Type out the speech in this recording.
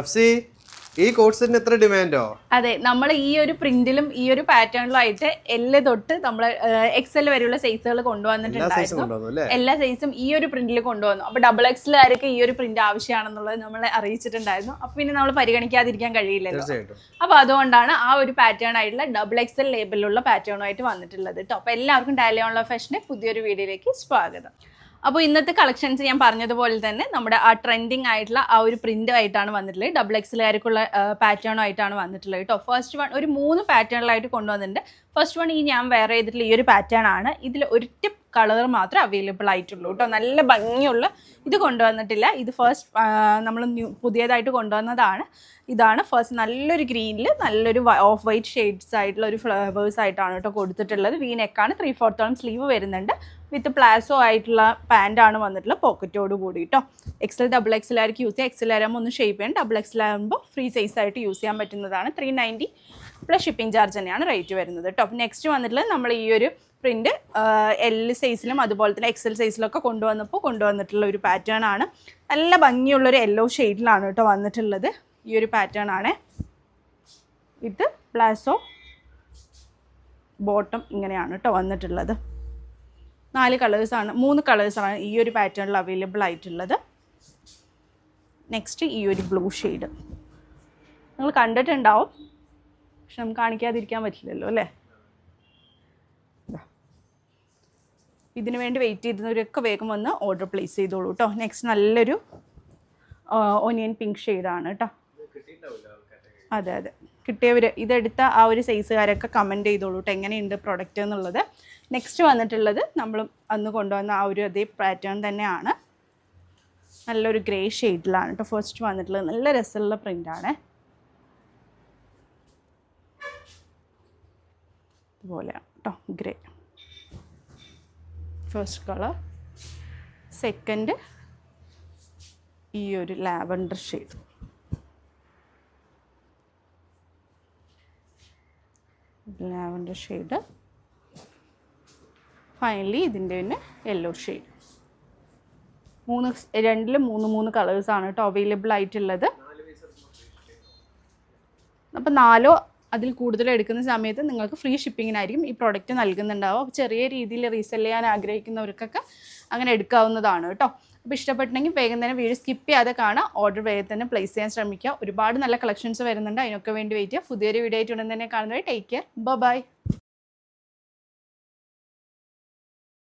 അഫ്സി ഈ കോഴ്സിന് എത്ര ഡിമാൻഡോ? അതെ നമ്മൾ ഈ ഒരു പ്രിന്റിലും ഈ ഒരു പാറ്റേണിലും ആയിട്ട് എല്ലാ തൊട്ട് നമ്മൾ എക്സൽ വരെയുള്ള സൈസുകൾ കൊണ്ടുവന്നിട്ടുണ്ടായിരുന്നു. എല്ലാ സൈസും ഈ ഒരു പ്രിന്റിൽ കൊണ്ടുവന്നു. അപ്പൊ ഡബിൾ എക്സലുകാർക്ക് ഈ ഒരു പ്രിന്റ് ആവശ്യമാണെന്നുള്ളത് നമ്മളെ അറിയിച്ചിട്ടുണ്ടായിരുന്നു. അപ്പൊ പിന്നെ നമ്മൾ പരിഗണിക്കാതിരിക്കാൻ കഴിയില്ലല്ലോ. അപ്പൊ അതുകൊണ്ടാണ് ആ ഒരു പാറ്റേൺ ആയിട്ടുള്ള ഡബിൾ എക്സൽ ലേബിലുള്ള പാറ്റേണുമായിട്ട് വന്നിട്ടുള്ളത് കേട്ടോ അപ്പൊ എല്ലാവർക്കും ഡാലിയോൺ ഫാഷന്റെ പുതിയൊരു വീഡിയോയിലേക്ക് സ്വാഗതം. അപ്പോൾ ഇന്നത്തെ കളക്ഷൻസ് ഞാൻ പറഞ്ഞതുപോലെ തന്നെ നമ്മുടെ ആ ട്രെൻഡിങ് ആയിട്ടുള്ള ആ ഒരു പ്രിന്റ് ആയിട്ടാണ് വന്നിട്ടുള്ളത്. ഡബിൾ എക്സലുകാർക്കുള്ള പാറ്റേണും ആയിട്ടാണ് വന്നിട്ടുള്ളത് കേട്ടോ. ഫസ്റ്റ് വൺ ഒരു മൂന്ന് പാറ്റേണിലായിട്ട് കൊണ്ടുവന്നിട്ടുണ്ട്. ഫസ്റ്റ് വൺ ഈ ഞാൻ വേറെ ചെയ്തിട്ടുള്ള ഈ ഒരു പാറ്റേൺ ആണ്. ഇതിൽ ഒരിറ്റ കളർ മാത്രം അവൈലബിൾ ആയിട്ടുള്ളൂ കേട്ടോ. നല്ല ഭംഗിയുള്ള ഇത് കൊണ്ടുവന്നിട്ടില്ല. ഇത് ഫസ്റ്റ് നമ്മൾ ന്യൂ പുതിയതായിട്ട് കൊണ്ടുവന്നതാണ്. ഇതാണ് ഫസ്റ്റ് നല്ലൊരു ഗ്രീനിൽ നല്ലൊരു ഓഫ് വൈറ്റ് ഷെയ്ഡ്സ് ആയിട്ടുള്ള ഒരു ഫ്ലവേഴ്സ് ആയിട്ടാണ് കേട്ടോ കൊടുത്തിട്ടുള്ളത്. വി നെക്കാണ് ത്രീ ഫോർത്തോളം സ്ലീവ് വരുന്നുണ്ട്. വിത്ത് പ്ലാസോ ആയിട്ടുള്ള പാന്റാണ് വന്നിട്ടുള്ള പോക്കറ്റോട് കൂടി കേട്ടോ എക്സൽ ഡബിൾ എക്സൽ ആയിരിക്കും യൂസ് ചെയ്യുക. എക്സൽ ആകുമ്പോൾ ഒന്ന് ഷേപ്പ് ചെയ്യാൻ ഡബിൾ എക്സൽ ആകുമ്പോൾ ഫ്രീ സൈസ് ആയിട്ട് യൂസ് ചെയ്യാൻ പറ്റുന്നതാണ്. Three ninety plus shipping charge തന്നെയാണ് റേറ്റ് വരുന്നത് കേട്ടോ നെക്സ്റ്റ് വന്നിട്ടുള്ളത് നമ്മൾ ഈ ഒരു പ്രിന്റ് എൽ സൈസിലും അതുപോലെ തന്നെ എക്സൽ സൈസിലൊക്കെ കൊണ്ടുവന്നപ്പോൾ കൊണ്ടുവന്നിട്ടുള്ള ഒരു പാറ്റേൺ ആണ്. നല്ല ഭംഗിയുള്ളൊരു യെല്ലോ ഷെയ്ഡിലാണ് കേട്ടോ വന്നിട്ടുള്ളത്. ഈ ഒരു പാറ്റേൺ ആണ്. ഇത് പ്ലാസോ ബോട്ടം ഇങ്ങനെയാണ് കേട്ടോ വന്നിട്ടുള്ളത്. നാല് കളേഴ്സാണ് മൂന്ന് കളേഴ്സാണ് ഈ ഒരു പാറ്റേണിൽ അവൈലബിൾ ആയിട്ടുള്ളത്. നെക്സ്റ്റ് ഈ ഒരു ബ്ലൂ ഷെയ്ഡ് നിങ്ങൾ കണ്ടിട്ടുണ്ടാവും. പക്ഷെ നമുക്ക് കാണിക്കാതിരിക്കാൻ പറ്റില്ലല്ലോ അല്ലേ. ഇതിനു വേണ്ടി വെയിറ്റ് ചെയ്തവരൊക്കെ വേഗം വന്ന് ഓർഡർ പ്ലേസ് ചെയ്തോളൂ കേട്ടോ നെക്സ്റ്റ് നല്ലൊരു ഒനിയൻ പിങ്ക് ഷെയ്ഡാണ് കേട്ടോ അതെ അതെ. കിട്ടിയവർ ഇതെടുത്ത ആ ഒരു സൈസുകാരൊക്കെ കമന്റ് ചെയ്തോളൂ കേട്ടോ എങ്ങനെയുണ്ട് പ്രൊഡക്റ്റ് എന്നുള്ളത്. നെക്സ്റ്റ് വന്നിട്ടുള്ളത് നമ്മൾ അന്ന് കൊണ്ടുവന്ന ആ ഒരു അതേ പാറ്റേൺ തന്നെയാണ്. നല്ലൊരു ഗ്രേ ഷെയ്ഡിലാണ് കേട്ടോ ഫസ്റ്റ് വന്നിട്ടുള്ളത്. നല്ല രസമുള്ള പ്രിന്റാണ് ഇതുപോലെയാണ് കേട്ടോ ഗ്രേ ഫസ്റ്റ് കളർ സെക്കൻഡ് ഈ ഒരു lavender shade lavender shade. Finally ഇതിന്റെ തന്നെ യെല്ലോ ഷെയ്ഡ് മൂന്ന് രണ്ടിലും മൂന്ന് മൂന്ന് കളേഴ്സാണ് കേട്ടോ അവൈലബിൾ ആയിട്ടുള്ളത്. അപ്പോൾ നാലോ അതിൽ കൂടുതൽ എടുക്കുന്ന സമയത്ത് നിങ്ങൾക്ക് ഫ്രീ ഷിപ്പിങ്ങിനായിരിക്കും ഈ പ്രോഡക്റ്റ് നൽകുന്നുണ്ടാവും ചെറിയ രീതിയിൽ റീസെൽ ചെയ്യാൻ ആഗ്രഹിക്കുന്നവർക്കൊക്കെ അങ്ങനെ എടുക്കാവുന്നതാണ് കേട്ടോ. അപ്പോൾ ഇഷ്ടപ്പെട്ടെങ്കിൽ വേഗം തന്നെ വീഡിയോ സ്കിപ്പ് ചെയ്യാതെ കാണാം ഓർഡർ വേഗം തന്നെ പ്ലേസ് ചെയ്യാൻ ശ്രമിക്കുക. ഒരുപാട് നല്ല കളക്ഷൻസ് വരുന്നുണ്ട്. അതിനൊക്കെ വേണ്ടി വെയിറ്റ് ചെയ്യുക. പുതിയൊരു വീഡിയോ ആയിട്ട് ഉടൻ തന്നെ കാണുന്നവരെ ടേക്ക് കെയർ ബൈ